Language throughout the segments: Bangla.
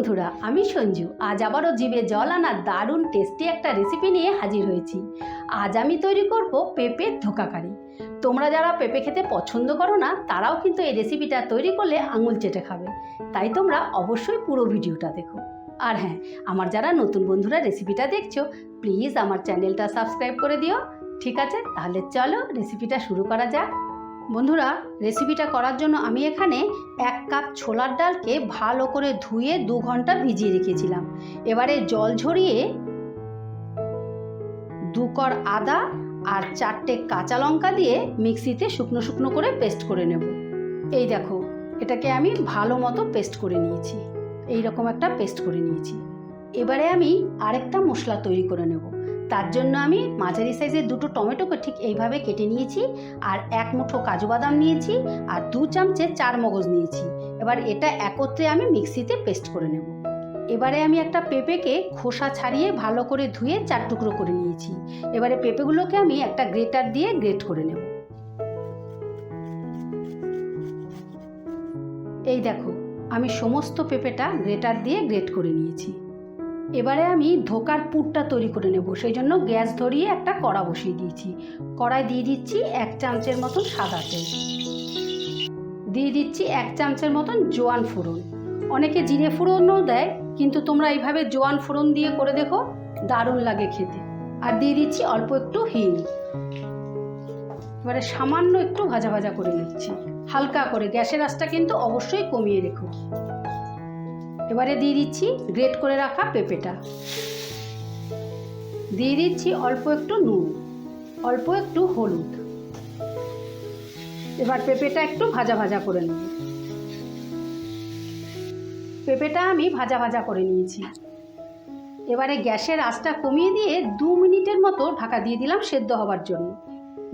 বন্ধুরা, আমি সঞ্জু। আজ আবারও জিভে জল আনার দারুণ টেস্টি একটা রেসিপি নিয়ে হাজির হয়েছি। আজ আমি তৈরি করব পেঁপের ধোকাকারি তোমরা যারা পেঁপে খেতে পছন্দ করো না, তারাও কিন্তু এই রেসিপিটা তৈরি করলে আঙুল চেটে খাবে। তাই তোমরা অবশ্যই পুরো ভিডিওটা দেখো। আর হ্যাঁ আমার যারা নতুন বন্ধুরা রেসিপিটা দেখছ প্লিজ আমার চ্যানেলটা সাবস্ক্রাইব করে দিও। ঠিক আছে? তাহলে চলো রেসিপিটা শুরু করা যাক। বন্ধুরা রেসিপিটা করার জন্য আমি এখানে এক কাপ ছোলার ডালকে ভালো করে ধুয়ে দু ঘণ্টা ভিজিয়ে রেখেছিলাম। এবারে জল ঝরিয়ে দু কর আদা আর চারটে কাঁচা লঙ্কা দিয়ে মিক্সিতে শুকনো শুকনো করে পেস্ট করে নেব। এই দেখো, এটাকে আমি ভালো মতো পেস্ট করে নিয়েছি। এই রকম একটা পেস্ট করে নিয়েছি। এবারে আমি আরেকটা মশলা তৈরি করে নেব। তার জন্য আমি মাঝারি সাইজের দুটো টমেটোকে ঠিক এইভাবে কেটে নিয়েছি, আর এক মুঠো কাজু বাদাম নিয়েছি, আর দু চামচে চার মগজ নিয়েছি। এবার এটা একত্রে আমি মিক্সিতে পেস্ট করে নেব। এবারে আমি একটা পেঁপেকে খোসা ছাড়িয়ে ভালো করে ধুয়ে চার টুকরো করে নিয়েছি। এবারে পেঁপেগুলোকে আমি একটা গ্রেটার দিয়ে গ্রেট করে নেব। এই দেখো, আমি সমস্ত পেঁপেটা গ্রেটার দিয়ে গ্রেট করে নিয়েছি। এবারে আমি ধোকার পুরটা তৈরি করে নেব, সেই জন্য গ্যাস ধরিয়ে একটা কড়া বসিয়ে দিয়েছি। কড়াই দিয়ে দিচ্ছি এক চামচের মতন সাদা তেল। দিয়ে দিচ্ছি এক চামচের মতন জোয়ান ফোড়ন। অনেকে জিরে ফোড়নও দেয়, কিন্তু তোমরা এইভাবে জোয়ান ফোড়ন দিয়ে করে দেখো, দারুণ লাগে খেতে। আর দিয়ে দিচ্ছি অল্প একটু হিং। এবারে সামান্য একটু ভাজা ভাজা করে নিচ্ছি। হালকা করে, গ্যাসের আঁচটা কিন্তু অবশ্যই কমিয়ে রেখো। এবারে দিয়ে দিচ্ছি গ্রেট করে রাখা পেঁপেটা। দিয়ে দিচ্ছি অল্প একটু নুন, অল্প একটু হলুদ। এবার পেঁপেটা একটু ভাজা ভাজা করে নেব। পেঁপেটা আমি ভাজা ভাজা করে নিয়েছি। এবারে গ্যাসের আঁচটা কমিয়ে দিয়ে দু মিনিটের মতো ঢাকা দিয়ে দিলাম সেদ্ধ হবার জন্য।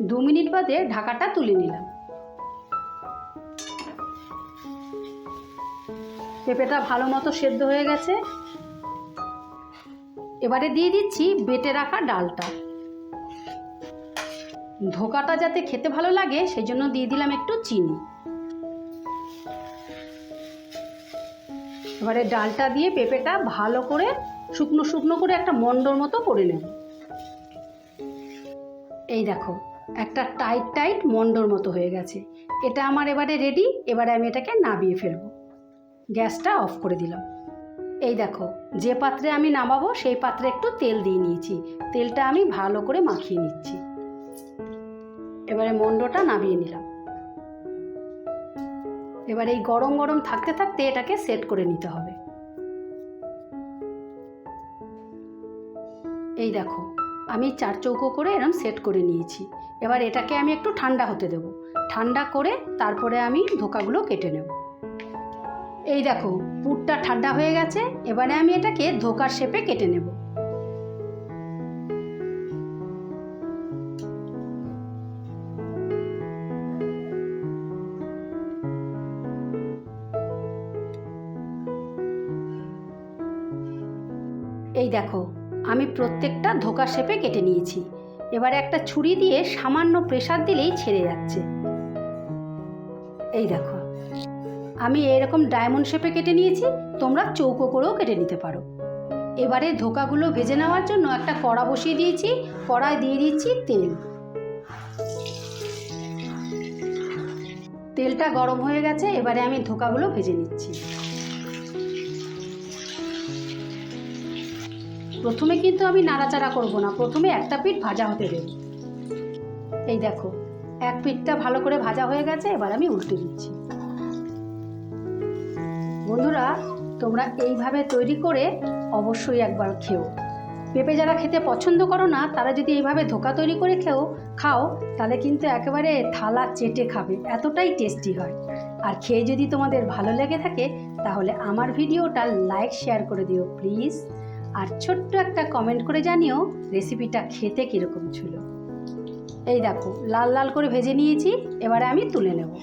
দু মিনিট বাদে ঢাকাটা তুলে নিলাম। পেঁপেটা ভালো মতো সেদ্ধ হয়ে গেছে। এবারে দিয়ে দিচ্ছি বেটে রাখা ডালটা। ধোকাটা যাতে খেতে ভালো লাগে, সেই জন্য দিয়ে দিলাম একটু চিনি। এবারে ডালটা দিয়ে পেঁপেটা ভালো করে শুকনো শুকনো করে একটা মন্ডর মতো করে নেব। এই দেখো, একটা টাইট টাইট মন্ডর মতো হয়ে গেছে। এটা আমার এবারে রেডি এবারে আমি এটাকে নাবিয়ে ফেলব। গ্যাসটা অফ করে দিলাম। এই দেখো, যে পাত্রে আমি নামাবো, সেই পাত্রে একটু তেল দিয়ে নিয়েছি। তেলটা আমি ভালো করে মাখিয়ে নিচ্ছি। এবারে মন্ডটা নামিয়ে নিলাম। এবার এই গরম গরম থাকতে থাকতে এটাকে সেট করে নিতে হবে। এই দেখো, আমি চার চৌকো করে এরম সেট করে নিয়েছি। এবার এটাকে আমি একটু ঠান্ডা হতে দেবো। ঠান্ডা করে তারপরে আমি ধোকাগুলো কেটে নেব। এই দেখো, পুরটা ঠান্ডা হয়ে গেছে, এবারে আমি এটাকে ধোকার শেপে কেটে নেব। এই দেখো, আমি প্রত্যেকটা ধোকার শেপে কেটে নিয়েছি। এবার একটা ছুরি দিয়ে সামান্য প্রেসার দিলেই ছেড়ে যাচ্ছে। এই দেখো। আমি এরকম ডায়মন্ড শেপে কেটে নিয়েছি, তোমরা চৌকো করেও কেটে নিতে পারো। এবারে ধোকাগুলো ভেজে নেওয়ার জন্য একটা কড়া বসিয়ে দিয়েছি, কড়ায় দিয়ে দিচ্ছি তেল। তেলটা গরম হয়ে গেছে, এবারে আমি ধোকাগুলো ভেজে নিচ্ছি। প্রথমে কিন্তু আমি নাড়াচাড়া করব না, প্রথমে একটা পিঠ ভাজা হতে দেব। এই দেখো, এক পিঠটা ভালো করে ভাজা হয়ে গেছে, এবার আমি উল্টে দিচ্ছি। বন্ধুরা, তোমরা এইভাবে তৈরি করে অবশ্যই একবার খেও। পেঁপে যারা খেতে পছন্দ করো না, তারা যদি এইভাবে ধোকা তৈরি করে খেও, খাও, তাহলে কিন্তু একেবারে থালা চেটে খাবে, এতটাই টেস্টি হয়। আর খেয়ে যদি তোমাদের ভালো লেগে থাকে, তাহলে আমার ভিডিওটা লাইক, শেয়ার করে দিও প্লিজ। আর ছোট্ট একটা কমেন্ট করে জানিও রেসিপিটা খেতে কীরকম ছিল। এই দেখো, লাল লাল করে ভেজে নিয়েছি, এবারে আমি তুলে নেব।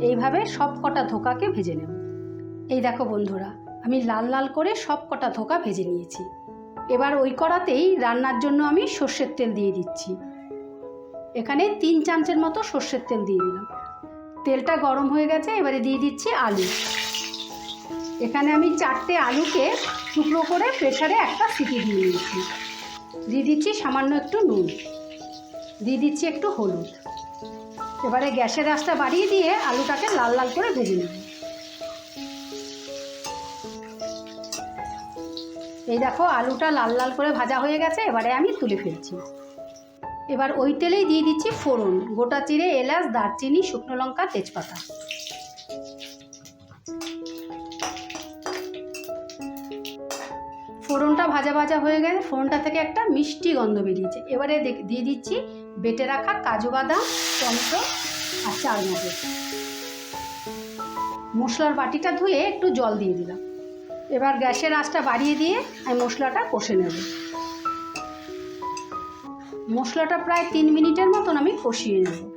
এইভাবে সব কটা ধোকাকে ভেজে নেব। এই দেখো বন্ধুরা, আমি লাল লাল করে সব কটা ধোকা ভেজে নিয়েছি। এবার ওই কড়াতেই রান্নার জন্য আমি সর্ষের তেল দিয়ে দিচ্ছি। এখানে তিন চামচের মতো সর্ষের তেল দিয়ে দিলাম। তেলটা গরম হয়ে গেছে, এবারে দিয়ে দিচ্ছি আলু। এখানে আমি চারটে আলুকে টুকরো করে প্রেসারে একটা সিটি দিয়ে নিয়েছি দিয়ে দিচ্ছি সামান্য একটু নুন। দিয়ে দিচ্ছি একটু হলুদ। এবারে গ্যাসের আঁচটা বাড়িয়ে দিয়ে আলুটাকে লাল লাল করে ভেজে নেব। এই দেখো, আলুটা লাল লাল করে ভাজা হয়ে গেছে, এবারে আমি তুলে ফেলছি। এবার ওই তেলেই দিয়ে দিচ্ছি ফোড়ন, গোটা চিড়ে এলাচ, দারচিনি, শুকনো লঙ্কা, তেজপাতা। ফোড়নটা ভাজা ভাজা হয়ে গেছে, ফোড়নটা থেকে একটা মিষ্টি গন্ধ বেরিয়েছে। এবারে দিয়ে দিচ্ছি বেটে রাখা কাজু বাদাম, টমেটো আর চারমগজ মশলার বাটিটা ধুয়ে একটু জল দিয়ে দিলাম। এবার গ্যাসের আঁচটা বাড়িয়ে দিয়ে আমি মশলাটা কষে নেব। মশলাটা প্রায় তিন মিনিটের মতন আমি কষিয়ে নেব।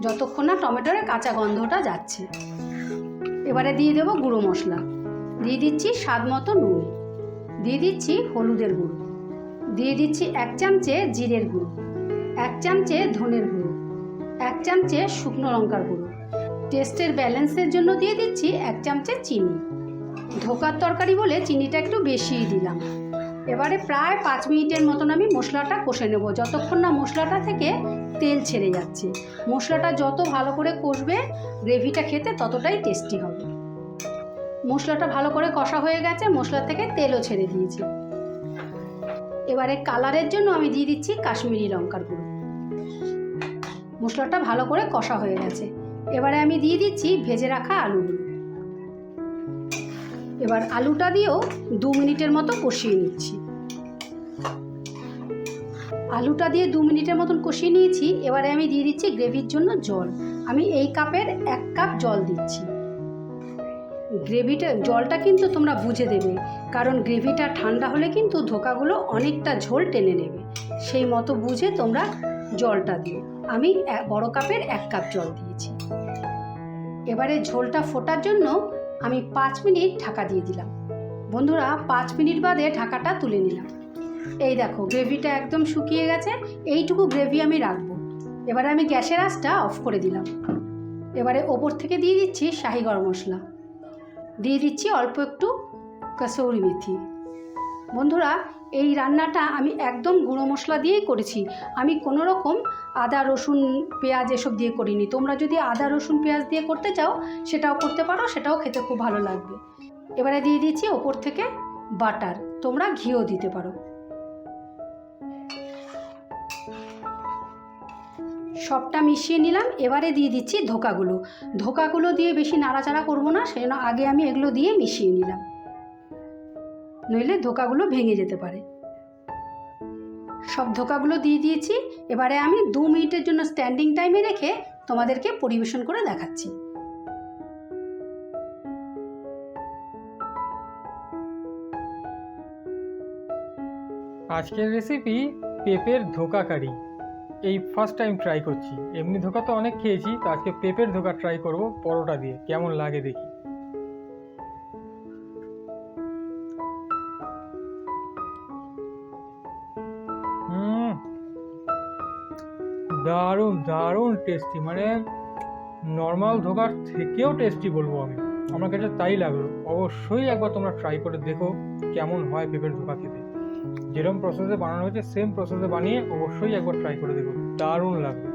যতক্ষণ না টমেটোর কাঁচা গন্ধটা যাচ্ছে। এবারে দিয়ে দেবো গুঁড়ো মশলা। দিয়ে দিচ্ছি স্বাদ মতো নুন। দিয়ে দিচ্ছি হলুদের গুঁড়ো। দিয়ে দিচ্ছি এক চামচে জিরের গুঁড়ো। এক চামচে ধনের গুঁড়ো। এক চামচে শুকনো লঙ্কার গুঁড়ো। টেস্টের ব্যালেন্সের জন্য দিয়ে দিচ্ছি এক চামচে চিনি। ধোকার তরকারি বলে চিনিটা একটু বেশিই দিলাম। এবারে প্রায় পাঁচ মিনিটের মতন আমি মশলাটা কষে নেব। যতক্ষণ না মশলাটা থেকে তেল ছেড়ে যাচ্ছে। মশলাটা যত ভালো করে কষবে, গ্রেভিটা খেতে ততটাই টেস্টি হবে। মশলাটা ভালো করে কষা হয়ে গেছে, মশলা থেকে তেলও ছেড়ে দিয়েছি। এবারে কালারের জন্য আমি দিয়ে দিচ্ছি কাশ্মীরি লঙ্কার গুঁড়ো। মশলাটা ভালো করে কষা হয়ে গেছে। এবারে আমি দিয়ে দিচ্ছি ভেজে রাখা আলুগুলো। এবার আলুটা দিয়েও দু মিনিটের মতো কষিয়ে নিচ্ছি। আলুটা দিয়ে দু মিনিটের মতন কষিয়ে নিয়েছি, এবারে আমি দিয়ে দিচ্ছি গ্রেভির জন্য জল। আমি এই কাপের এক কাপ জল দিচ্ছি। গ্রেভিটা, জলটা কিন্তু তোমরা বুঝে দেবে, কারণ গ্রেভিটা ঠান্ডা হলে কিন্তু ধোকাগুলো অনেকটা ঝোল টেনে নেবে। সেই মতো বুঝে তোমরা জলটা দিও। আমি বড় কাপের এক কাপ জল দিয়েছি। এবারে ঝোলটা ফোটার জন্য আমি পাঁচ মিনিট ঢাকা দিয়ে দিলাম। বন্ধুরা, পাঁচ মিনিট বাদে ঢাকাটা তুলে নিলাম। এই দেখো, গ্রেভিটা একদম শুকিয়ে গেছে, এইটুকু গ্রেভি আমি রাখব। এবারে আমি গ্যাসের আঁচটা অফ করে দিলাম। এবারে ওপর থেকে দিয়ে দিচ্ছি শাহি গরম মশলা। দিয়ে দিচ্ছি অল্প একটু কসৌরি মেথি। বন্ধুরা, এই রান্নাটা আমি একদম গুঁড়ো মশলা দিয়েই করেছি। আমি কোনো রকম আদা, রসুন, পেঁয়াজ এসব দিয়ে করিনি। তোমরা যদি আদা, রসুন, পেঁয়াজ দিয়ে করতে চাও, সেটাও করতে পারো, সেটাও খেতে খুব ভালো লাগবে। এবারে দিয়ে দিচ্ছি ওপর থেকে বাটার। তোমরা ঘিও দিতে পারো। সবটা মিশিয়ে নিলাম। এবারে দিয়ে দিচ্ছি ধোকাগুলো। ধোকাগুলো দিয়ে বেশি নাড়াচাড়া করব না সেই জন্য আগে আমি এগুলো দিয়ে মিশিয়ে নিলাম। নইলে ধোকাগুলো ভেঙে যেতে পারে। সব ধোকাগুলো দিয়ে দিয়েছি, এবারে আমি দু মিনিটের জন্য স্ট্যান্ডিং টাইমে রেখে তোমাদেরকে পরিবেশন করে দেখাচ্ছি। আজকের রেসিপি পেঁপের ধোকা কারি। এই ফার্স্ট টাইম ট্রাই করছি। এমনি ধোকা তো অনেক খেয়েছি, তো আজকে পেঁপের ধোকা ট্রাই করব, পরোটা দিয়ে। কেমন লাগে দেখি। দারুণ টেস্টি মানে নর্মাল ধোকার থেকেও টেস্টি বলব আমি। আমার কাছে তাই লাগল। অবশ্যই একবার তোমরা ট্রাই করে দেখো কেমন হয় পেঁপের ধোকা খেতে। যেরকম প্রসেসে বানানো হয়েছে সেম প্রসেসে বানিয়ে অবশ্যই একবার ট্রাই করে দেখো। দারুণ লাগবে।